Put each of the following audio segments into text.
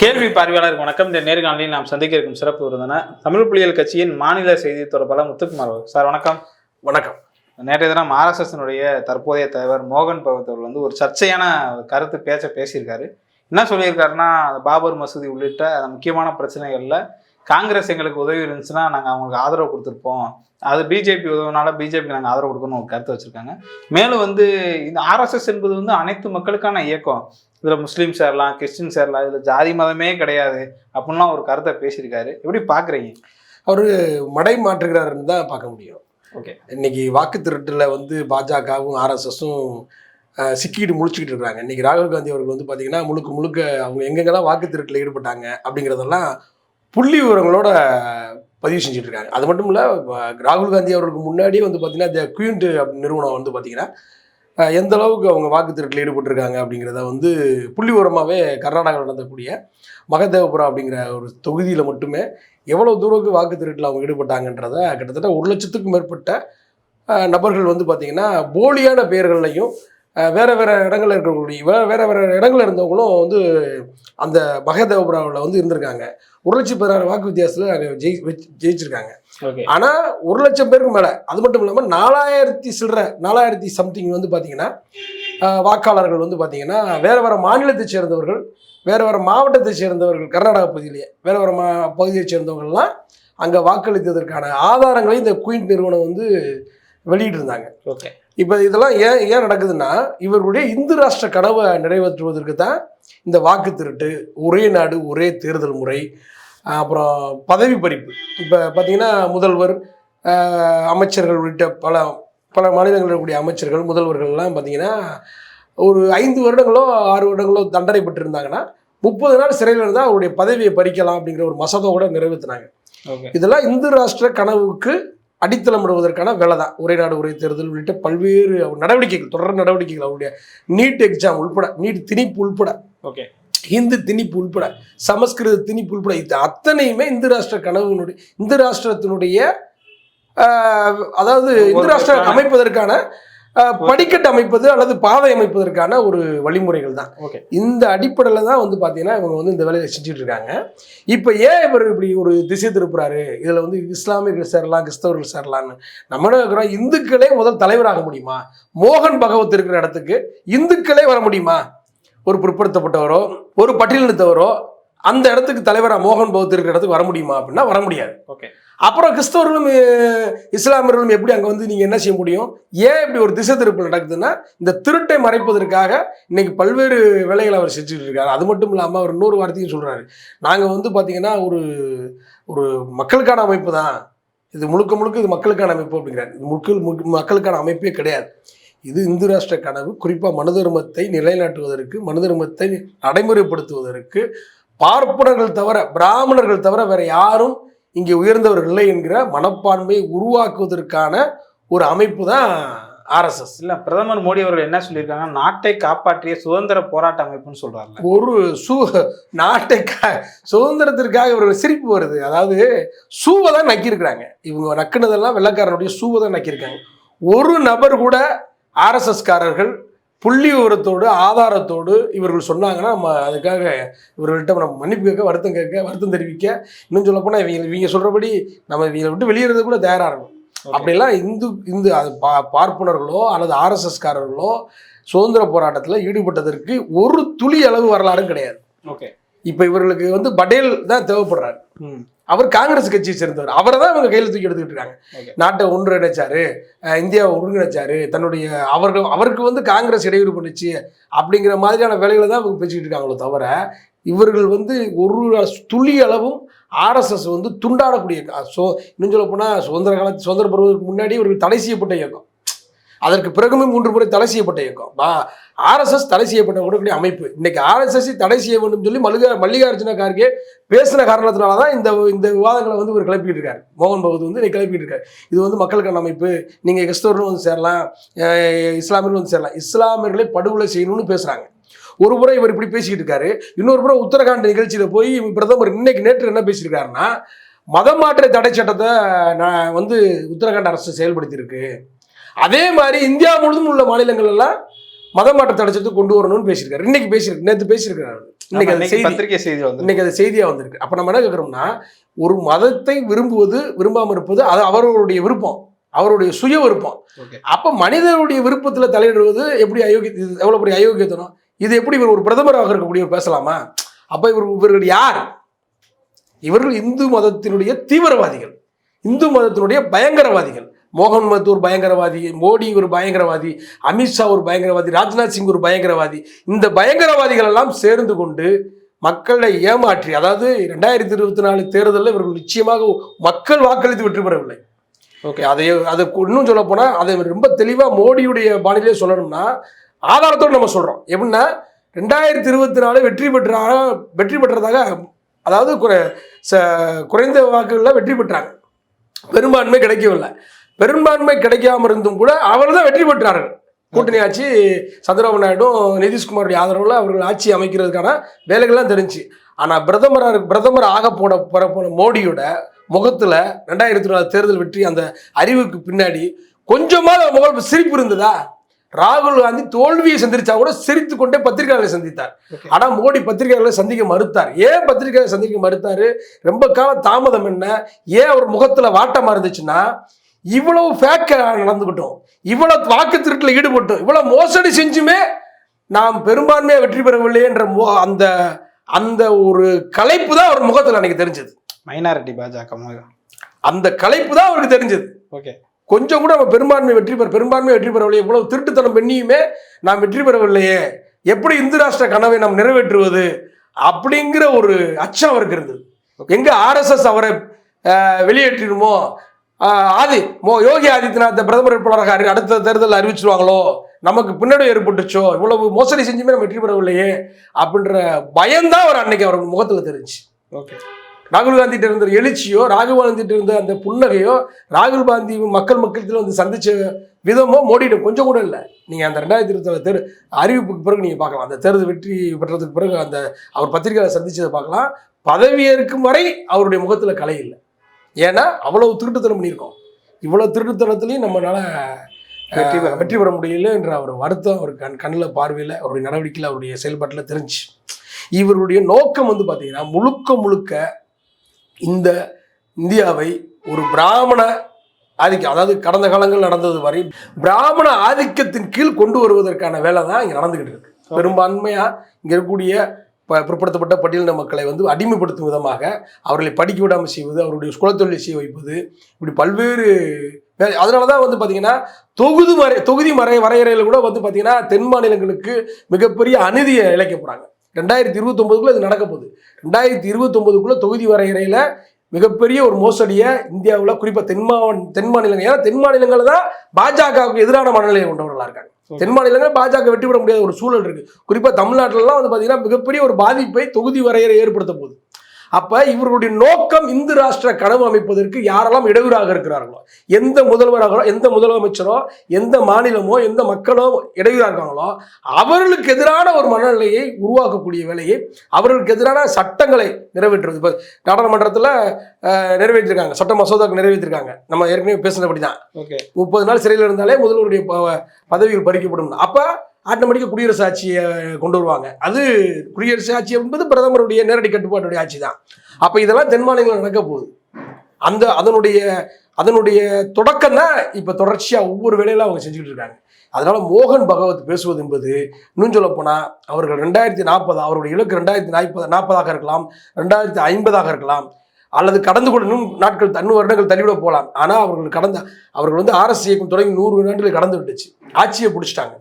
கேள்வி பார்வையாளருக்கு வணக்கம். இந்த நேர்காணலில் நாம் சந்திக்க இருக்கும் சிறப்பு விருந்தினர் தமிழ் புலிகள் கட்சியின் மாநில செய்தி தொடர்பாளர் முத்துக்குமார். சார் வணக்கம். வணக்கம். நேற்றைய தினம் ஆர்எஸ்எஸ்னுடைய தற்போதைய தலைவர் மோகன் பகவத் அவர்கள் வந்து ஒரு சர்ச்சையான கருத்து பேச்ச பேசியிருக்காரு. என்ன சொல்லியிருக்காருன்னா பாபர் மசூதி உள்ளிட்ட அந்த முக்கியமான பிரச்சனைகள்ல காங்கிரஸ் எங்களுக்கு உதவி இருந்துச்சுன்னா நாங்கள் அவங்களுக்கு ஆதரவு கொடுத்துருப்போம். அது பிஜேபி உதவினால பிஜேபிக்கு நாங்கள் ஆதரவு கொடுக்கணும்னு ஒரு கருத்து வச்சிருக்காங்க. மேலும் வந்து இந்த ஆர்எஸ்எஸ் என்பது வந்து அனைத்து மக்களுக்கான இயக்கம். இதில் முஸ்லீம் சேரலாம் கிறிஸ்டின் சேரலாம் இதில் ஜாதி மதமே கிடையாது அப்படின்லாம் ஒரு கருத்தை பேசியிருக்காரு. எப்படி பார்க்குறீங்க அவர் மடை மாற்றுகிறாருன்னு தான் பார்க்க முடியும். ஓகே. இன்னைக்கு வாக்கு திருட்டுல வந்து பாஜகவும் ஆர்எஸ்எஸும் சிக்கிட்டு முழிச்சுக்கிட்டு இருக்காங்க இன்னைக்கு ராகுல் காந்தி அவர்கள் வந்து பார்த்தீங்கன்னா முழுக்க முழுக்க அவங்க எங்கெங்கெல்லாம் வாக்கு திருட்டில் ஈடுபட்டாங்க அப்படிங்கிறதெல்லாம் புள்ளி விவரங்களோட பதிவு செஞ்சுட்டு இருக்காங்க அது மட்டும் இல்லை ராகுல் காந்தி அவர்களுக்கு முன்னாடியே வந்து பார்த்தீங்கன்னா இந்த குயின்ட் நிறுவனம் வந்து பார்த்தீங்கன்னா எந்த அளவுக்கு அவங்க வாக்கு திருட்டில் ஈடுபட்டிருக்காங்க அப்படிங்கிறத வந்து புள்ளி விவரமாகவே கர்நாடகாவில் நடந்தக்கூடிய மகதேவபுரம் அப்படிங்கிற ஒரு தொகுதியில் மட்டுமே எவ்வளோ தூரத்துக்கு வாக்கு திருட்டில் அவங்க ஈடுபட்டாங்கன்றத கிட்டத்தட்ட ஒரு லட்சத்துக்கும் மேற்பட்ட நபர்கள் வந்து பார்த்திங்கன்னா போலியான பெயர்கள்லையும் வேற வேற இடங்கள்ல இருக்கக்கூடிய வேற வேற வேற இடங்கள்ல இருந்தவங்களும் வந்து அந்த மகதேவபுராவில் வந்து இருந்திருக்காங்க. ஒரு லட்சம் பதினாறு வாக்கு வித்தியாசத்தில் ஜெயி வெச்- ஜெயிச்சிருக்காங்க. ஓகே. ஆனால் ஒரு லட்சம் பேருக்கு மேலே அது மட்டும் இல்லாமல் நாலாயிரத்தி சில்லற நாலாயிரத்தி சம்திங் வந்து பார்த்தீங்கன்னா வாக்காளர்கள் வந்து பார்த்தீங்கன்னா வேற வேற மாநிலத்தை சேர்ந்தவர்கள் வேற வேற மாவட்டத்தை சேர்ந்தவர்கள் கர்நாடகா பகுதியிலேயே வேற வேற மா பகுதியை சேர்ந்தவங்கள்லாம் அங்கே வாக்களித்ததற்கான ஆதாரங்களை இந்த குயின் நிறுவனம் வந்து வெளியிட்டிருந்தாங்க. ஓகே. இப்போ இதெல்லாம் ஏன் ஏன் நடக்குதுன்னா இவர்களுடைய இந்து ராஷ்டிர கனவை நிறைவேற்றுவதற்கு தான் இந்த வாக்கு திருட்டு ஒரே நாடு ஒரே தேர்தல் முறை அப்புறம் பதவி பறிப்பு. இப்போ பார்த்தீங்கன்னா முதல்வர் அமைச்சர்கள் உள்ளிட்ட பல பல மாநிலங்களில் இருக்கக்கூடிய அமைச்சர்கள் முதல்வர்கள்லாம் பார்த்தீங்கன்னா ஒரு ஐந்து வருடங்களோ ஆறு வருடங்களோ தண்டனை பெற்றிருந்தாங்கன்னா முப்பது நாள் சிறையில் இருந்தால் அவருடைய பதவியை பறிக்கலாம் அப்படிங்கிற ஒரு மசோதா கூட நிறைவேற்றினாங்க இதெல்லாம் இந்து ராஷ்டிர கனவுக்கு அடித்தளமிடுவதற்கான வேலை தான் ஒரே நாடு ஒரே தேர்தல் உள்ளிட்ட பல்வேறு நடவடிக்கைகள் தொடர் நடவடிக்கைகள் அவருடைய நீட் எக்ஸாம் உள்பட நீட் திணிப்பு உள்பட ஓகே. ஹிந்து திணிப்பு உள்பட சமஸ்கிருத திணிப்பு உள்பட இது அத்தனையுமே இந்து ராஷ்டிர கனவுனுடைய இந்து ராஷ்டிரத்தினுடைய அதாவது இந்து ராஷ்டிரம் அமைப்பதற்கான படிக்கட்டு அமைப்பது அல்லது பாதை அமைப்பதற்கான ஒரு வழிமுறைகள் தான். ஓகே. இந்த அடிப்படையில் தான் வந்து பார்த்தீங்கன்னா இவங்க வந்து இந்த வேலையை செஞ்சுட்டு இருக்காங்க. இப்போ ஏன் இவர் இப்படி ஒரு திசை திருப்புறாரு? இதில் வந்து இஸ்லாமியர்கள் சேரலாம் கிறிஸ்தவர்கள் சேரலான்னு நம்ம இருக்கிறோம் இந்துக்களே முதல் தலைவராக முடியுமா? மோகன் பகவத் இருக்கிற இடத்துக்கு இந்துக்களே வர முடியுமா? ஒரு பிற்படுத்தப்பட்டவரோ ஒரு பட்டியலினத்தவரோ அந்த இடத்துக்கு தலைவராக மோகன் பகவத் இருக்கிற இடத்துக்கு வர முடியுமா அப்படின்னா வர முடியாது. ஓகே. அப்புறம் கிறிஸ்தவர்களும் இஸ்லாமியர்களும் எப்படி அங்கே வந்து நீங்கள் என்ன செய்ய முடியும்? ஏன் இப்படி ஒரு திசை திருப்பு நடக்குதுன்னா இந்த திருட்டை மறைப்பதற்காக இன்னைக்கு பல்வேறு வேலைகளை அவர் செஞ்சுட்டு இருக்காரு. அது மட்டும் இல்லாமல் அவர் இன்னொரு வார்த்தையும் சொல்கிறாரு நாங்கள் வந்து பார்த்தீங்கன்னா ஒரு ஒரு மக்களுக்கான அமைப்பு தான். இது முழுக்க முழுக்க இது மக்களுக்கான அமைப்பு அப்படிங்கிறார். இது முழுக்க மக்களுக்கான அமைப்பே கிடையாது. இது இந்து ராஷ்டிர கனவு. குறிப்பாக மனு தர்மத்தை நிலைநாட்டுவதற்கு மனு தர்மத்தை நடைமுறைப்படுத்துவதற்கு பார்ப்பனர்கள் தவிர பிராமணர்கள் தவிர வேற யாரும் இங்கே உயர்ந்தவர்கள் இல்லை என்கிற மனப்பான்மையை உருவாக்குவதற்கான ஒரு அமைப்பு தான் ஆர்எஸ்எஸ் இல்ல பிரதமர் மோடி அவர்கள் என்ன சொல்லியிருக்காங்க நாட்டை காப்பாற்றிய சுதந்திர போராட்ட அமைப்புன்னு சொல்றாருல ஒரு சூ நாட்டை கா சுதந்திரத்திற்காக இவர்கள் சிரிப்பு வருது. அதாவது சூவை தான் நக்கியிருக்கிறாங்க. இவங்க நக்குனதெல்லாம் வெள்ளக்காரனுடைய சூவை தான் நக்கியிருக்காங்க. ஒரு நபர் கூட ஆர்எஸ்எஸ்காரர்கள் புள்ளி விவரத்தோடு ஆதாரத்தோடு இவர்கள் சொன்னாங்கன்னா நம்ம அதுக்காக இவர்கள்ட்ட நம்ம மன்னிப்பு கேட்க வருத்தம் கேட்க வருத்தம் தெரிவிக்க இன்னும் சொல்லப்போனால் இவங்க இவங்க சொல்கிறபடி நம்ம இவங்களை விட்டு வெளியேறது கூட தயாராக இருக்கும் அப்படிலாம் இந்து இந்து அது பா பார்ப்பனர்களோ அல்லது ஆர்எஸ்எஸ்காரர்களோ சுதந்திர போராட்டத்தில் ஈடுபட்டதற்கு ஒரு துளி அளவு வரலாறும் கிடையாது. ஓகே. இப்போ இவர்களுக்கு வந்து பட்டேல் தான் தேவைப்படுறாரு. ம். அவர் காங்கிரஸ் கட்சியை சேர்ந்தவர். அவரை தான் இவங்க கையில் தூக்கி எடுத்துக்கிட்டு இருக்காங்க. நாட்டை ஒன்றிணைச்சாரு இந்தியாவை ஒருங்கிணைச்சாரு தன்னுடைய அவர்கள் அவருக்கு வந்து காங்கிரஸ் இடையூறு பண்ணுச்சு அப்படிங்கிற மாதிரியான வேலைகளை தான் இவங்க பேசிக்கிட்டு இருக்காங்களோ தவிர இவர்கள் வந்து ஒரு துளி அளவும் ஆர்எஸ்எஸ் வந்து துண்டாடக்கூடிய சோ இன்னும் சொல்ல போனால் சுதந்திர காலத்து சுதந்திர பருவத்துக்கு முன்னாடி இவர்கள் தடை செய்யப்பட்ட இயக்கம். அதற்கு பிறகுமே மூன்று முறை தடை செய்யப்பட்ட இயக்கம். ஆர்எஸ்எஸ் தடை செய்யப்பட்ட கூடக்கூடிய அமைப்பு. இன்னைக்கு ஆர்எஸ்எஸ் தடை செய்ய வேண்டும் சொல்லி மல்லிகா மல்லிகார்ஜுன கார்கே பேசின காரணத்தினால தான் இந்த இந்த விவாதங்களை வந்து இவர் கிளப்பிட்டு இருக்காரு மோகன் பகவத் வந்து இன்னைக்கு கிளப்பிட்டு இருக்காரு இது வந்து மக்களுக்கான அமைப்பு. நீங்கள் கிறிஸ்தவர்களும் வந்து சேரலாம். இஸ்லாமியர்களும் வந்து சேரலாம். இஸ்லாமியர்களை படுகொலை செய்யணும்னு பேசுகிறாங்க ஒரு முறை இவர் இப்படி பேசிக்கிட்டு இருக்காரு. இன்னொரு முறை உத்தரகாண்ட் நிகழ்ச்சியில் போய் பிரதமர் இன்னைக்கு நேற்று என்ன பேசியிருக்காருன்னா மதமாற்ற தடை சட்டத்தை நான் வந்து உத்தரகாண்ட் அரசு செயல்படுத்தியிருக்கு. அதே மாதிரி இந்தியா முழுதும் உள்ள மாநிலங்கள் எல்லாம் மதமாற்ற தடை சட்டத்தை கொண்டு வரணும்னு பேசியிருக்காரு. இன்னைக்கு பேசியிருக்கு. நேற்று பேசியிருக்காரு இன்னைக்கு அது செய்தி பத்திரிகை செய்தி வந்து இன்னைக்கு அது செய்தியா வந்திருக்கு. அப்ப நம்ம என்ன கேட்குறோம்னா ஒரு மதத்தை விரும்புவது விரும்பாம இருப்பது அது அவர்களுடைய விருப்பம். அவருடைய சுய விருப்பம். அப்ப மனிதனுடைய விருப்பத்துல தலையிடுவது எப்படி அயோக்கிய இது எவ்வளவு பெரிய அயோக்கியத்தனம்? இது எப்படி இவர் ஒரு பிரதமராக இருக்கக்கூடியவர் பேசலாமா? அப்ப இவர் இவர்கள் யார்? இவர்கள் இந்து மதத்தினுடைய தீவிரவாதிகள். இந்து மதத்தினுடைய பயங்கரவாதிகள். மோகன் மத் ஒரு பயங்கரவாதி மோடி ஒரு பயங்கரவாதி அமித்ஷா ஒரு பயங்கரவாதி ராஜ்நாத் சிங் ஒரு பயங்கரவாதி. இந்த பயங்கரவாதிகள் எல்லாம் சேர்ந்து கொண்டு மக்களை ஏமாற்றி அதாவது ரெண்டாயிரத்தி இருபத்தி நாலு தேர்தலில் இவர்கள் நிச்சயமாக மக்கள் வாக்களித்து வெற்றி பெறவில்லை. ஓகே அதை அதை இன்னும் சொல்ல போனால் அதை ரொம்ப தெளிவாக மோடியுடைய பாணியிலே சொல்லணும்னா ஆதாரத்தோடு நம்ம சொல்கிறோம் எப்படின்னா ரெண்டாயிரத்தி இருபத்தி நாலு வெற்றி பெற்ற வெற்றி பெற்றதாக அதாவது குறை ச குறைந்த வாக்குகளில் வெற்றி பெற்றாங்க. பெரும்பான்மை கிடைக்கவில்லை. பெரும்பான்மை கிடைக்காம இருந்தும் கூட அவர் தான் வெற்றி பெற்றார்கள். கூட்டணி ஆட்சி சந்திரபாபு நாயுடும் நிதிஷ்குமாருடைய ஆதரவில் அவர்கள் ஆட்சி அமைக்கிறதுக்கான வேலைகள்லாம் தெரிஞ்சு. ஆனால் பிரதமராக பிரதமர் ஆக போட போற போன மோடியோட முகத்தில் ரெண்டாயிரத்தி நாலு தேர்தல் வெற்றி அந்த அறிவுக்கு பின்னாடி கொஞ்சமாவது முகல் சிரிப்பு இருந்ததா? ராகுல் காந்தி தோல்வியை சந்திச்சா கூட சிரித்து கொண்டே பத்திரிகையாளர்களை சந்தித்தார். Okay. ஆனா மோடி பத்திரிகையாளர்களை சந்திக்க மறுத்தார். ஏன் பத்திரிகையாளர் சந்திக்க மறுத்தாரு? ரொம்ப கால தாமதம் என்ன? ஏன் அவர் முகத்துல வாட்டமா இருந்துச்சுன்னா இவ்வளவு ஃபேக்க நடந்துக்கிட்டோம் இவ்வளவு வாக்கு திருட்டில் ஈடுபட்டோம். இவ்வளவு மோசடி செஞ்சுமே நாம் பெரும்பான்மையா வெற்றி பெறவில்லை என்ற மோ- அந்த அந்த ஒரு கலைப்பு தான் அவர் முகத்துல எனக்கு தெரிஞ்சது. மைனாரிட்டி பாஜக அந்த கலைப்பு தான் அவருக்கு தெரிஞ்சது. ஓகே. கொஞ்சம் கூட நம்ம பெரும்பான்மை வெற்றி பெற பெரும்பான்மை வெற்றி பெறவில்லை. இவ்வளவு திருட்டுத்தனம் பண்ணியுமே நாம் வெற்றி பெறவில்லையே. எப்படி இந்து ராஷ்டிர கனவை நாம் நிறைவேற்றுவது அப்படிங்கிற ஒரு அச்சம் அவருக்கு இருந்தது. எங்க ஆர்எஸ்எஸ் அவரை வெளியேற்றிடுமோ? ஆதி மோ யோகி ஆதித்யநாத் பிரதமர் வேட்பாளராக அடுத்த தேர்தலில் அறிவிச்சிருவாங்களோ? நமக்கு பின்னாடி ஏற்பட்டுச்சோ? இவ்வளவு மோசடி செஞ்சுமே நம்ம வெற்றி பெறவில்லையே? அப்படின்ற பயம்தான் அவர் அன்னைக்கு அவர் முகத்துல தெரிஞ்சு ஓகே. ராகுல் காந்திட்ட இருந்த எழுச்சியோ ராகுல் காந்திட்ட இருந்த அந்த புன்னகையோ ராகுல் காந்தி மக்கள் மக்களத்தில் வந்து சந்திச்ச விதமோ மோடியிடம் கொஞ்சம் கூட இல்லை. நீங்கள் அந்த ரெண்டாயிரத்தி இருபத்தி தேர் அறிவிப்புக்கு பிறகு நீங்கள் பார்க்கலாம். அந்த தேர்தல் வெற்றி பெற்றதுக்கு பிறகு அந்த அவர் பத்திரிகையாளர் சந்திச்சதை பார்க்கலாம். பதவியேற்கும் வரை அவருடைய முகத்தில் கலை இல்லை. ஏன்னா அவ்வளவு திருட்டுத்தனம் பண்ணியிருக்கோம். இவ்வளோ திருட்டுத்தனத்துலையும் நம்மளால வெற்றி பெற வெற்றி பெற முடியல என்ற அவர் வருத்தம் அவர் கண் கண்ணில் பார்வையில் அவருடைய நடவடிக்கையில் அவருடைய செயல்பாட்டில் தெரிஞ்சு. இவருடைய நோக்கம் வந்து பார்த்தீங்கன்னா முழுக்க முழுக்க இந்த இந்தியாவை ஒரு பிராமண ஆதிக்கம் அதாவது கடந்த காலங்கள் நடந்தது வரை பிராமண ஆதிக்கத்தின் கீழ் கொண்டு வருவதற்கான வேலை தான் இங்கே நடந்துகிட்டு இருக்கு. பெரும்பான்மையாக இங்கே இருக்கக்கூடிய பிற்படுத்தப்பட்ட பட்டியலின மக்களை வந்து அடிமைப்படுத்தும் விதமாக அவர்களை படிக்க விடாமல் செய்வது அவருடைய குலத்தொழிலை செய்ய வைப்பது இப்படி பல்வேறு அதனால தான் வந்து பார்த்தீங்கன்னா தொகுதி மறை தொகுதி மறை வரையறையில் கூட வந்து பார்த்தீங்கன்னா தென் மாநிலங்களுக்கு மிகப்பெரிய அநீதியை இழைக்க போகிறாங்க ரெண்டாயிரத்தி இருபத்தொம்போதுக்குள்ளே இது நடக்க போகுது. ரெண்டாயிரத்தி இருபத்தொம்போதுக்குள்ள தொகுதி வரையறையில் மிகப்பெரிய ஒரு மோசடியை இந்தியாவில் குறிப்பாக தென் மாவட்ட தென் மாநிலங்கள் ஏன்னா தென் மாநிலங்கள் தான் பாஜகவுக்கு எதிரான மனநிலையை கொண்டவர்களாக இருக்காங்க. தென் மாநிலங்கள் பாஜக வெற்றி பெற முடியாத ஒரு சூழல் இருக்கு. குறிப்பாக தமிழ்நாட்டிலலாம் வந்து பார்த்தீங்கன்னா மிகப்பெரிய ஒரு பாதிப்பை தொகுதி வரையறை ஏற்படுத்த போகுது. அப்ப இவர்களுடைய நோக்கம் இந்து ராஷ்டிர கனவு அமைப்பதற்கு யாரெல்லாம் இடையூறாக இருக்கிறார்களோ எந்த முதல்வராக எந்த முதலமைச்சரோ எந்த மாநிலமோ எந்த மக்களோ இடையூறாக இருக்காங்களோ அவர்களுக்கு எதிரான ஒரு மனநிலையை உருவாக்கக்கூடிய வேலையை அவர்களுக்கு எதிரான சட்டங்களை நிறைவேற்றுவது இப்போ நாடாளுமன்றத்தில் நிறைவேற்றிருக்காங்க. சட்ட மசோதாக்கள் நிறைவேற்றிருக்காங்க. நம்ம ஏற்கனவே பேசினபடி தான் ஓகே. முப்பது நாள் சிறையில் இருந்தாலே முதல்வருடைய பதவிகள் பறிக்கப்படும். அப்போ ஆட்டோமேட்டிக்காக குடியரசு ஆட்சியை கொண்டு வருவாங்க. அது குடியரசு ஆட்சி என்பது பிரதமருடைய நேரடி கட்டுப்பாட்டுடைய ஆட்சி தான் அப்போ இதெல்லாம் தென் மாநிலங்கள் நடக்க போகுது. அந்த அதனுடைய அதனுடைய தொடக்கம் தான் இப்போ தொடர்ச்சியாக ஒவ்வொரு வேலையில அவங்க செஞ்சுக்கிட்டு இருக்காங்க. அதனால மோகன் பகவத் பேசுவது என்பது இன்னும் சொல்ல போனால் அவர்கள் ரெண்டாயிரத்தி நாற்பது அவருடைய இலக்கு ரெண்டாயிரத்தி நாற்பது நாற்பதாக இருக்கலாம் ரெண்டாயிரத்தி ஐம்பதாக இருக்கலாம் அல்லது கடந்து கூட இன்னும் நாட்கள் தன்னு வருடங்கள் தள்ளிவிட போகலாம். ஆனால் அவர்கள் கடந்த அவர்கள் வந்து ஆர்எஸ் இயக்கம் தொடங்கி நூறு நாட்கள் கடந்து விட்டுச்சு. ஆட்சியை பிடிச்சிட்டாங்க.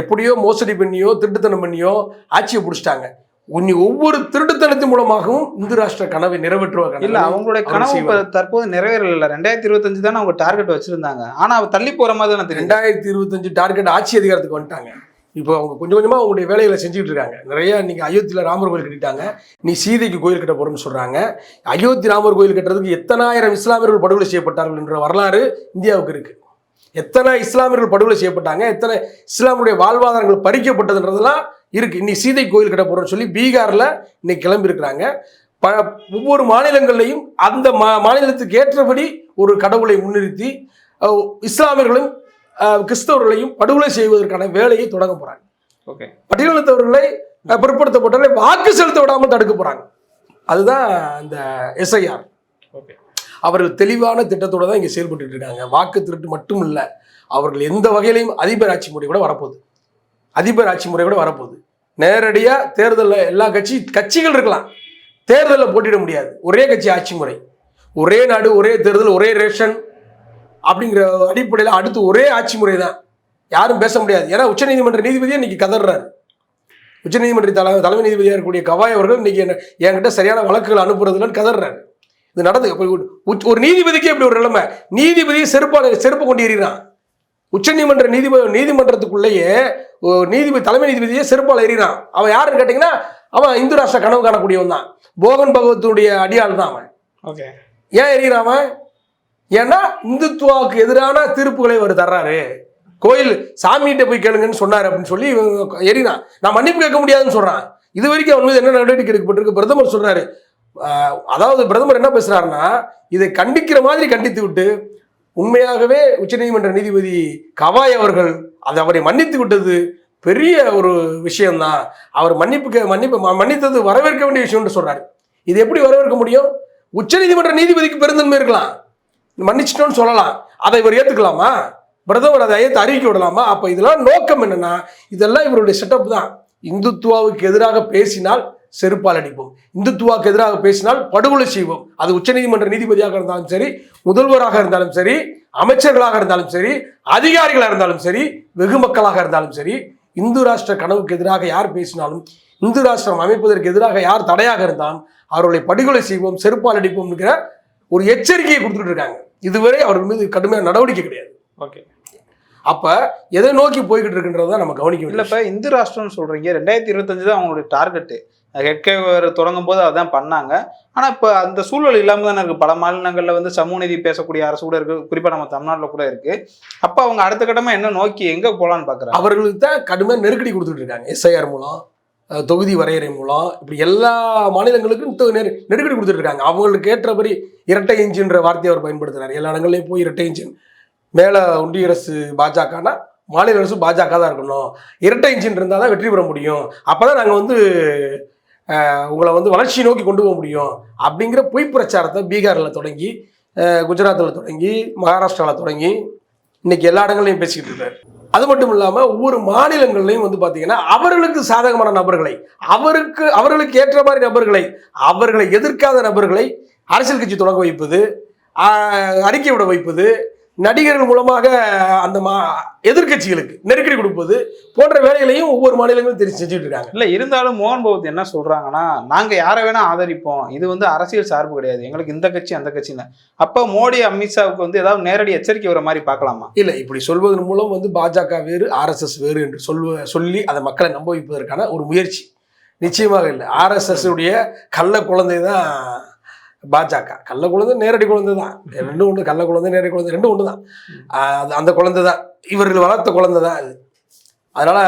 எப்படியோ மோசடி பண்ணியோ திருட்டுத்தனம் பண்ணியோ ஆட்சியை பிடிச்சிட்டாங்க. உன்னி ஒவ்வொரு திருட்டுத்தனத்தின் மூலமாகவும் இந்து ராஷ்டிர கனவை நிறைவேற்றுவாங்க இல்ல அவங்களுடைய அவர் கனவு தற்போது நிறைவேறல. ரெண்டாயிரத்தி இருபத்தஞ்சு தானே அவங்க டார்கெட் வச்சிருந்தாங்க. ஆனா அவ தள்ளி போற மாதிரி தானே ரெண்டாயிரத்தி இருபத்தஞ்சு டார்கெட் ஆட்சி அதிகாரத்துக்கு வந்துட்டாங்க. இப்போ அவங்க கொஞ்சம் கொஞ்சமாக அவங்களுடைய வேலைகளை செஞ்சுட்டு இருக்காங்க. நிறைய இன்னைக்கு அயோத்தியில் ராமர் கோயில் கட்டிட்டாங்க. நீ சீதைக்கு கோயில் கட்ட போறோம்னு சொல்றாங்க. அயோத்தி ராமர் கோயில் கட்டுறதுக்கு எத்தனாயிரம் இஸ்லாமியர்கள் படுகொலை செய்யப்பட்டார்கள் என்ற வரலாறு இந்தியாவுக்கு இருக்கு. எத்தனை இஸ்லாமியர்கள் படுகொலை செய்யப்பட்டாங்க? எத்தனை இஸ்லாமுடைய வாழ்வாதாரங்கள் பறிக்கப்பட்டதுன்றதெல்லாம் இருக்கு. இன்னைக்கு சீதை கோயில் கட்ட போறோம்னு சொல்லி பீகார்ல இன்னைக்கு கிளம்பி இருக்கிறாங்க ப ஒவ்வொரு மாநிலங்கள்லையும் அந்த மா மாநிலத்துக்கு ஏற்றபடி ஒரு கடவுளை முன்னிறுத்தி இஸ்லாமியர்களும் கிறிஸ்தவர்களையும் படுகொலை செய்வதற்கான வேலையை தொடங்க போறாங்க. ஓகே. பட்டியலினத்தவர்களை பிற்படுத்தப்பட்டவர்களை வாக்கு செலுத்த விடாமல் தடுக்க போறாங்க. அதுதான் இந்த எஸ்ஐஆர். ஓகே. அவர்கள் தெளிவான திட்டத்தோட தான் இங்கே செயல்பட்டு இருக்காங்க. வாக்கு திருட்டு மட்டும் இல்லை அவர்கள் எந்த வகையிலையும் அதிபர் ஆட்சி முறை கூட வரப்போகுது. அதிபர் ஆட்சி முறை கூட வரப்போகுது. நேரடியாக தேர்தலில் எல்லா கட்சி கட்சிகள் இருக்கலாம். தேர்தலில் போட்டிட முடியாது. ஒரே கட்சி ஆட்சி முறை. ஒரே நாடு ஒரே தேர்தல் ஒரே ரேஷன் அப்படிங்கிற அடிப்படையில் அடுத்து ஒரே ஆட்சி முறை தான். யாரும் பேச முடியாது. ஏன்னா உச்சநீதிமன்ற நீதிபதியே இன்னைக்கு கதறாரு உச்சநீதிமன்ற தலை தலைமை நீதிபதியாக இருக்கக்கூடிய கவாய் அவர்கள் இன்னைக்கு என்ன என்கிட்ட சரியான வழக்குகள் அனுப்புறதுலன்னு கதறாரு இது நடந்து அப்ப ஒரு நீதிபதிக்கு இப்படி ஒரு நிலைமை. நீதிபதியை செருப்பால செருப்பு கொண்டு எறிகிறான் உச்சநீதிமன்ற நீதிபதி நீதிமன்றத்துக்குள்ளேயே நீதிபதி தலைமை நீதிபதியே செருப்பால் எறிகிறான் அவன் யாருன்னு கேட்டிங்கன்னா அவன் இந்து ராஷ்டிர கனவு காணக்கூடியவன் தான். போகன் பகவத்துடைய அடியாள் தான் அவன். ஓகே. ஏன் எறிகிறான் அவன்? ஏன்னா இந்துத்துவாவுக்கு எதிரான தீர்ப்புகளை அவர் தர்றாரு. கோயில் சாமிகிட்ட போய் கேளுங்கன்னு சொன்னார் அப்படின்னு சொல்லி எறினான் நான் மன்னிப்பு கேட்க முடியாதுன்னு சொல்றான். இது வரைக்கும் அவன் மீது என்ன நடவடிக்கை எடுக்கப்பட்டிருக்கு? பிரதமர் சொல்றாரு அதாவது பிரதமர் என்ன பேசுறாருன்னா இதை கண்டிக்கிற மாதிரி கண்டித்து விட்டு உண்மையாகவே உச்சநீதிமன்ற நீதிபதி கவாய் அவர்கள் அதை அவரை மன்னித்து விட்டது பெரிய ஒரு விஷயம்தான். அவர் மன்னிப்பு மன்னிப்பு ம- மன்னித்தது வரவேற்க வேண்டிய விஷயம்னு சொல்றாரு. இது எப்படி வரவேற்க முடியும்? உச்சநீதிமன்ற நீதிபதிக்கு பெருந்தன்மை இருக்கலாம். மன்னிச்சிட்டோன்னு சொல்லலாம். அதை இவர் ஏத்துக்கலாமா? பிரதமர் அதை ஏற்று அறிவிக்க விடலாமா? அப்ப இதெல்லாம் நோக்கம் என்னன்னா இதெல்லாம் இவருடைய செட்டப் தான். இந்துத்துவாவுக்கு எதிராக பேசினால் செருப்பால் அடிப்போம். இந்துத்துவாவுக்கு எதிராக பேசினால் படுகொலை செய்வோம். அது உச்சநீதிமன்ற நீதிபதியாக இருந்தாலும் சரி முதல்வராக இருந்தாலும் சரி அமைச்சர்களாக இருந்தாலும் சரி அதிகாரிகளாக இருந்தாலும் சரி வெகு மக்களாக இருந்தாலும் சரி இந்து ராஷ்டிர கனவுக்கு எதிராக யார் பேசினாலும் இந்து ராஷ்டிரம் அமைப்பதற்கு எதிராக யார் தடையாக இருந்தாலும் அவர்களை படுகொலை செய்வோம் செருப்பால் அடிப்போம்ங்கிற ஒரு எச்சரிக்கையை கொடுத்துட்டு இருக்காங்க. இதுவரை அவர்கள் மீது கடுமையான நடவடிக்கை கிடையாது. ஓகே. அப்ப எதை நோக்கி போய்கிட்டு இருக்குன்றதை நம்ம கவனிக்க இல்ல இப்ப இந்து ராஷ்டிரம்னு சொல்றீங்க. ரெண்டாயிரத்தி இருபத்தஞ்சு தான் அவங்களுடைய டார்கெட்டு. ஹெட்கேவர் தொடங்கும் போது அதான் பண்ணாங்க. ஆனால் இப்போ அந்த சூழல் இல்லாமல் தானே இருக்குது பல மாநிலங்களில் வந்து சமூக நீதி பேசக்கூடிய அரசு கூட இருக்குது குறிப்பாக நம்ம தமிழ்நாட்டில் கூட இருக்குது அப்போ அவங்க அடுத்த கட்டமாக என்ன நோக்கி எங்கே போகலான்னு பார்க்குறாங்க அவர்களுக்கு தான் கடுமையாக நெருக்கடி கொடுத்துட்டு இருக்காங்க. எஸ்ஐஆர் மூலம் தொகுதி வரையறை மூலம் இப்படி எல்லா மாநிலங்களுக்கும் நெரு- நெருக்கடி கொடுத்துட்டு இருக்காங்க. அவங்களுக்கு ஏற்றபடி இரட்டை இன்ஜின்ற வார்த்தையை அவர் பயன்படுத்துறாரு. எல்லா இடங்கள்லையும் போய் இரட்டை இன்ஜின் மேலே ஒன்றிய அரசு பாஜகனா மாநில அரசு பாஜக தான் இருக்கணும். இரட்டை இன்ஜின் இருந்தால் தான் வெற்றி பெற முடியும். அப்போ தான் நாங்கள் வந்து உங்களை வந்து வளர்ச்சி நோக்கி கொண்டு போக முடியும் அப்படிங்கிற பொய் பிரச்சாரத்தை பீகாரில் தொடங்கி குஜராத்தில் தொடங்கி மகாராஷ்டிராவில் தொடங்கி இன்னைக்கு எல்லா இடங்கள்லையும் பேசிக்கிட்டு இருக்காரு. அது மட்டும் இல்லாமல் ஒவ்வொரு மாநிலங்கள்லையும் வந்து பார்த்தீங்கன்னா அவர்களுக்கு சாதகமான நபர்களை அவருக்கு அவர்களுக்கு ஏற்ற மாதிரி நபர்களை அவர்களை எதிர்க்காத நபர்களை அரசியல் கட்சி தொடங்க வைப்பது அறிக்கை விட வைப்பது நடிகர்கள் மூலமாக அந்த மா எதிர்க்கட்சிகளுக்கு நெருக்கடி கொடுப்பது போன்ற வேலைகளையும் ஒவ்வொரு மாநிலங்களும் தெரிஞ்சு செஞ்சுட்டு இருக்காங்க. இல்ல இருந்தாலும் மோகன் பகவத் என்ன சொல்றாங்கன்னா நாங்க யாரை வேணா ஆதரிப்போம். இது வந்து அரசியல் சார்பு கிடையாது. எங்களுக்கு இந்த கட்சி அந்த கட்சின்னு. அப்ப மோடி அமித்ஷாவுக்கு வந்து ஏதாவது நேரடி எச்சரிக்கை வர மாதிரி பார்க்கலாமா? இல்லை இப்படி சொல்வதன் மூலம் வந்து பாஜக வேறு ஆர்எஸ்எஸ் வேறு என்று சொல்வ சொல்லி அதை மக்களை நம்ப வைப்பதற்கான ஒரு முயற்சி. நிச்சயமாக இல்லை. ஆர்எஸ்எஸ் உடைய கள்ள குழந்தை தான் பாஜக. கள்ள குழந்தை நேரடி குழந்தை தான். ரெண்டும் ஒன்று கள்ள குழந்தை நேரடி குழந்தை ரெண்டும் ஒன்று தான். அது அந்த குழந்தை தான். இவர்கள் வளர்த்த குழந்தை தான் அது. அதனால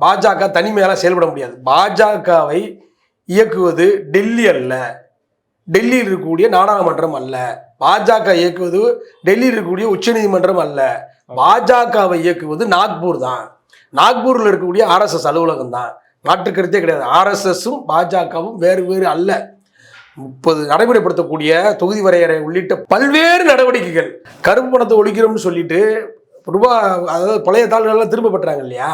பாஜக தனிமையால செயல்பட முடியாது. பாஜகவை இயக்குவது டெல்லி அல்ல. டெல்லியில் இருக்கக்கூடிய நாடாளுமன்றம் அல்ல. பாஜக இயக்குவது டெல்லியில் இருக்கக்கூடிய உச்சநீதிமன்றம் அல்ல. பாஜகவை இயக்குவது நாக்பூர் தான். நாக்பூரில் இருக்கக்கூடிய ஆர்எஸ்எஸ் அலுவலகம் தான். மாற்று கருத்தே கிடையாது. ஆர்எஸ்எஸும் பாஜகவும் வேறு வேறு அல்ல. முப்பது நடைமுறைப்படுத்தக்கூடிய தொகுதி வரையறை உள்ளிட்ட பல்வேறு நடவடிக்கைகள். கருப்பு பணத்தை ஒழிக்கிறோம்னு சொல்லிட்டு ரூபா அதாவது பழைய தாள்கள்லாம் திரும்ப பெற்றாங்க இல்லையா?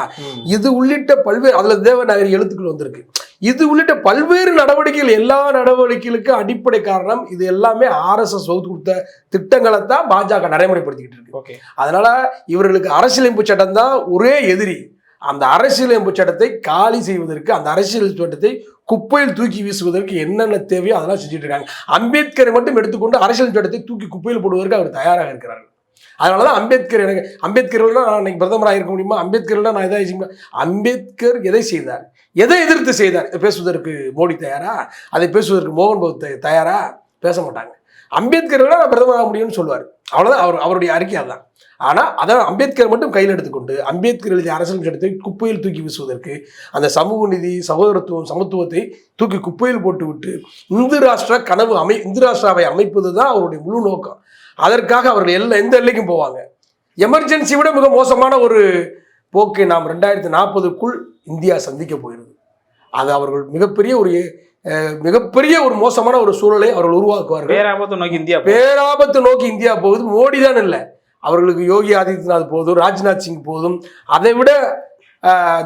இது உள்ளிட்ட பல்வேறு அதுல தேவநாகரி எழுத்துக்கள் வந்திருக்கு. இது உள்ளிட்ட பல்வேறு நடவடிக்கைகள் எல்லா நடவடிக்கைகளுக்கும் அடிப்படை காரணம் இது எல்லாமே ஆர்எஸ்எஸ் வகுத்து கொடுத்த திட்டங்களை தான் பாஜக நடைமுறைப்படுத்திக்கிட்டு இருக்கு. ஓகே. அதனால இவர்களுக்கு அரசியலமைப்பு சட்டம் தான் ஒரே எதிரி. அந்த அரசியலமைப்பு சட்டத்தை காலி செய்வதற்கு அந்த அரசியல் சட்டத்தை குப்பையில் தூக்கி வீசுவதற்கு என்னென்ன தேவையோ அதெல்லாம் செஞ்சுட்டு இருக்காங்க அம்பேத்கரை மட்டும் எடுத்துக்கொண்டு அரசியல் சட்டத்தை தூக்கி குப்பையில் போடுவதற்கு அவர் தயாராக இருக்கிறார்கள். அதனால தான் அம்பேத்கர் எனக்கு அம்பேத்கர் நான் இன்னைக்கு பிரதமராக இருக்க முடியுமா? அம்பேத்கர் நான் எதை செய்ய அம்பேத்கர் எதை செய்தார்? எதை எதிர்த்து செய்தார்? பேசுவதற்கு மோடி தயாரா? அதை பேசுவதற்கு மோகன் பகவத் தயாரா? பேச மாட்டாங்க. அம்பேத்கர் நான் பிரதமராக முடியும்னு சொல்லுவார். அவ்வளோதான் அவர் அவருடைய அறிக்கை அதுதான். ஆனால் அதான் அம்பேத்கர் மட்டும் கையில் எடுத்துக்கொண்டு அம்பேத்கர் எழுதிய அரசியல் சட்டத்தை குப்பையில் தூக்கி வீசுவதற்கு அந்த சமூக நீதி சகோதரத்துவம் சமத்துவத்தை தூக்கி குப்பையில் போட்டுவிட்டு இந்து ராஷ்டிர கனவு அமை இந்து ராஷ்டிராவை அமைப்பது தான் அவருடைய முழு நோக்கம். அதற்காக அவர்கள் எல்லா எந்த எல்லைக்கும் போவாங்க. எமர்ஜென்சி விட மிக மோசமான ஒரு போக்கை நாம் ரெண்டாயிரத்தி நாற்பதுக்குள் இந்தியா சந்திக்க போயிடுது அது அவர்கள் மிகப்பெரிய ஒரு மிகப்பெரிய ஒரு மோசமான ஒரு சூழலை அவர்கள் உருவாக்குவார்கள். பேராபத்தை நோக்கி இந்தியா. பேராபத்தை நோக்கி இந்தியா போகுது. மோடி தான் இல்லை. அவர்களுக்கு யோகி ஆதித்யநாத் போதும் ராஜ்நாத் சிங் போதும் அதை விட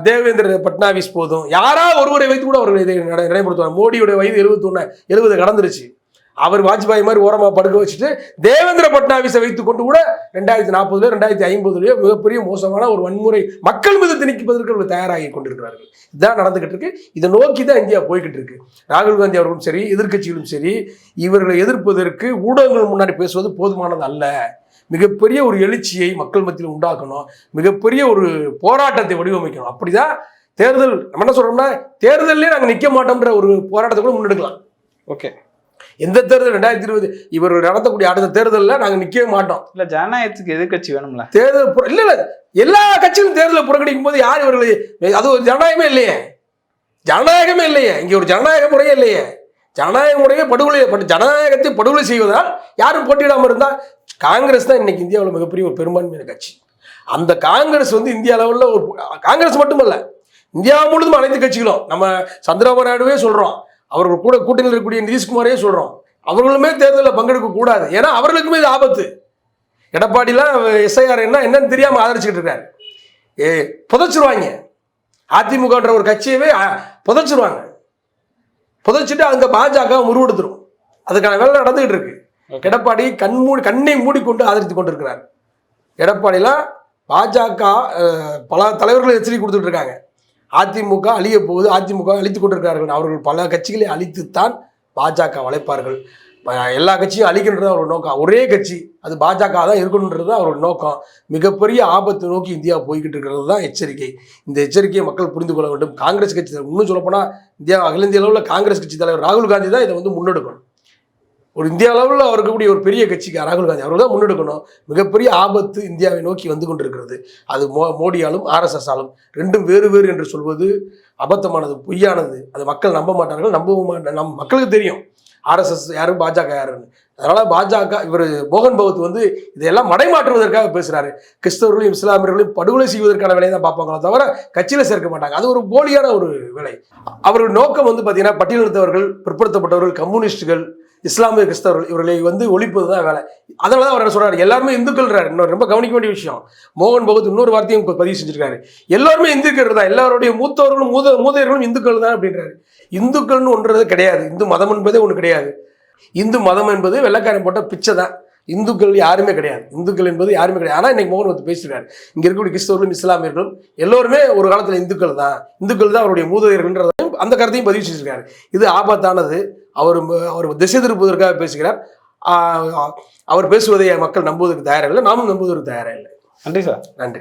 தேவேந்திர பட்னாவிஸ் போதும். யாரா ஒருவரை வைத்து கூட அவர்கள் இதை நட- நடைமுறைத்துவாங்க. மோடியுடைய வயது எழுபத்தொன்னு எழுபது கடந்துருச்சு. அவர் வாஜ்பாய் மாதிரி ஓரமாக படுக்க வச்சுட்டு தேவேந்திர பட்னாவிஸை வைத்துக் கொண்டு கூட ரெண்டாயிரத்தி நாற்பதுல ரெண்டாயிரத்தி ஐம்பதுலயோ மிகப்பெரிய மோசமான ஒரு வன்முறை மக்கள் மீது திணிப்பதற்கு அவர்கள் தயாராகி கொண்டிருக்கிறார்கள். இதுதான் நடந்துகிட்டு இருக்கு. இதை நோக்கி தான் இந்தியா போய்கிட்டு இருக்கு. ராகுல் காந்தி அவர்களும் சரி எதிர்கட்சிகளும் சரி இவர்களை எதிர்ப்பதற்கு ஊடகங்கள் முன்னாடி பேசுவது போதுமானது அல்ல. மிகப்பெரிய ஒரு எழுச்சியை மக்கள் மத்தியில் உண்டாக்கணும். மிகப்பெரிய ஒரு போராட்டத்தை வடிவமைக்கணும். அப்படிதான் தேர்தல் நம்ம என்ன சொல்றோம்னா தேர்தலே நாங்கள் நிற்க மாட்டோம்ன்ற ஒரு போராட்டத்தை கூட முன்னெடுக்கலாம். ஓகே. எந்த தேர்தல்? ரெண்டாயிரத்தி இருபது. இவர்கள் நடத்தக்கூடிய அடுத்த தேர்தலில் நாங்கள் நிற்கவே மாட்டோம். இல்ல ஜனநாயகத்துக்கு எதிர்க்கட்சி வேணும்ல? தேர்தல் இல்ல இல்ல. எல்லா கட்சியும் தேர்தலை புறக்கணிக்கும் போது யார் இவர்களை அது ஒரு ஜனநாயகமே இல்லையே. ஜனநாயகமே இல்லையே. இங்க ஒரு ஜனநாயக முறையே இல்லையே. ஜனநாயக முறையே படுகொலை பட் ஜனநாயகத்தை படுகொலை செய்வதால் யாரும் போட்டியிடாம இருந்தா காங்கிரஸ் தான் இன்னைக்கு இந்தியாவில் மிகப்பெரிய ஒரு பெரும்பான்மையான கட்சி. அந்த காங்கிரஸ் வந்து இந்திய அளவில் ஒரு காங்கிரஸ் மட்டுமல்ல இந்தியா முழுதும் அனைத்து கட்சிகளும். நம்ம சந்திரபாபு நாயுடுவே சொல்றோம் அவர்கள் கூட கூட்டணியில் இருக்கக்கூடிய நிதிஷ்குமாரே சொல்றோம். அவர்களுமே தேர்தலில் பங்கெடுக்க கூடாது. ஏன்னா அவர்களுக்குமே இது ஆபத்து. எடப்பாடிலாம் எஸ்ஐஆர் என்ன என்னன்னு தெரியாம ஆதரிச்சுக்கிட்டு இருக்காரு. ஏ புதைச்சிருவாங்க. அதிமுகன்ற ஒரு கட்சியவே புதைச்சிருவாங்க. புதைச்சிட்டு அங்க பாஜக உருவெடுத்துரும். அதுக்கான வேலை நடந்துகிட்டு இருக்கு. எடப்பாடி கண் மூடி கண்ணை மூடிக்கொண்டு ஆதரித்து கொண்டிருக்கிறார். எடப்பாடிலாம் பாஜக பல தலைவர்கள் எச்சரிக்கை கொடுத்துட்டு இருக்காங்க. அதிமுக அழிய போகுது. அதிமுக அழித்து கொண்டிருக்கிறார்கள். அவர்கள் பல கட்சிகளை அழித்துத்தான் பாஜக வளைப்பார்கள் எல்லா கட்சியும் அழிக்கின்றது அவரோட நோக்கம். ஒரே கட்சி அது பாஜக தான் இருக்கணுன்றது அவரோட நோக்கம். மிகப்பெரிய ஆபத்து நோக்கி இந்தியா போய்கிட்டு இருக்கிறது தான் எச்சரிக்கை. இந்த எச்சரிக்கையை மக்கள் புரிந்து கொள்ள வேண்டும். காங்கிரஸ் கட்சி இன்னும் சொல்லப்போனால் இந்தியா அகில இந்திய அளவில் காங்கிரஸ் கட்சி தலைவர் ராகுல் காந்தி தான் இதை வந்து முன்னெடுக்கணும். ஒரு இந்திய அளவில் அவர் இருக்கக்கூடிய ஒரு பெரிய கட்சிக்கு ராகுல் காந்தி அவர்கள் தான் முன்னெடுக்கணும். மிகப்பெரிய ஆபத்து இந்தியாவை நோக்கி வந்து கொண்டிருக்கிறது. அது மோ மோடியாலும் ஆர்எஸ்எஸ் ஆலும் ரெண்டும் வேறு வேறு என்று சொல்வது அபத்தமானது பொய்யானது. அது மக்கள் நம்ப மாட்டார்கள். நம்பவும் நம் மக்களுக்கு தெரியும். ஆர்எஸ்எஸ் யாரு பாஜக யாருன்னு. அதனால பாஜக இவர் மோகன் பகவத் வந்து இதையெல்லாம் மடைமாற்றுவதற்காக பேசுறாரு. கிறிஸ்தவர்களையும் இஸ்லாமியர்களையும் படுகொலை செய்வதற்கான வேலையை தான் பார்ப்பாங்களே தவிர கட்சியில சேர்க்க மாட்டாங்க. அது ஒரு போலியான ஒரு வேலை. அவர்கள் நோக்கம் வந்து பார்த்தீங்கன்னா பட்டியலினத்தவர்கள் பிற்படுத்தப்பட்டவர்கள் கம்யூனிஸ்டுகள் இஸ்லாமிய கிறிஸ்தவர்கள் இவர்களை வந்து ஒழிப்பது தான் வேலை. அதனால தான் அவர் என்ன சொல்றாரு? எல்லாருமே இந்துக்கள்றாரு இன்னொரு ரொம்ப கவனிக்க வேண்டிய விஷயம். மோகன் பகவத் இன்னொரு வார்த்தையும் பதிவு செஞ்சிருக்காரு. எல்லாருமே இந்துக்கள் தான். எல்லாருடைய மூத்தவர்களும் மூத மூதையர்களும் இந்துக்கள் தான் அப்படின்றாரு. இந்துக்கள்னு ஒன்றது கிடையாது. இந்து மதம் என்பதே ஒன்று கிடையாது. இந்து மதம் என்பது வெள்ளைக்காரன் போட்ட பிச்சை தான். இந்துக்கள் யாருமே கிடையாது. இந்துக்கள் என்பது யாருமே கிடையாது. ஆனால் இன்னைக்கு மோகன் வந்து பேசியிருக்காரு இங்க இருக்கக்கூடிய கிறிஸ்தவர்களும் இஸ்லாமியர்களும் எல்லோருமே ஒரு காலத்துல இந்துக்கள் தான். இந்துக்கள் தான் அவருடைய மூததையர்கள்ன்றதையும் அந்த கருத்தையும் பதிவு செஞ்சிருக்காரு. இது ஆபத்தானது. அவர் அவர் திசை திருப்புவதற்காக பேசுகிறார். அவர் பேசுவதை மக்கள் நம்புவதற்கு தயாராக இல்லை நாமும் நம்புவதற்கு தயாராக இல்லை. நன்றி சார். நன்றி.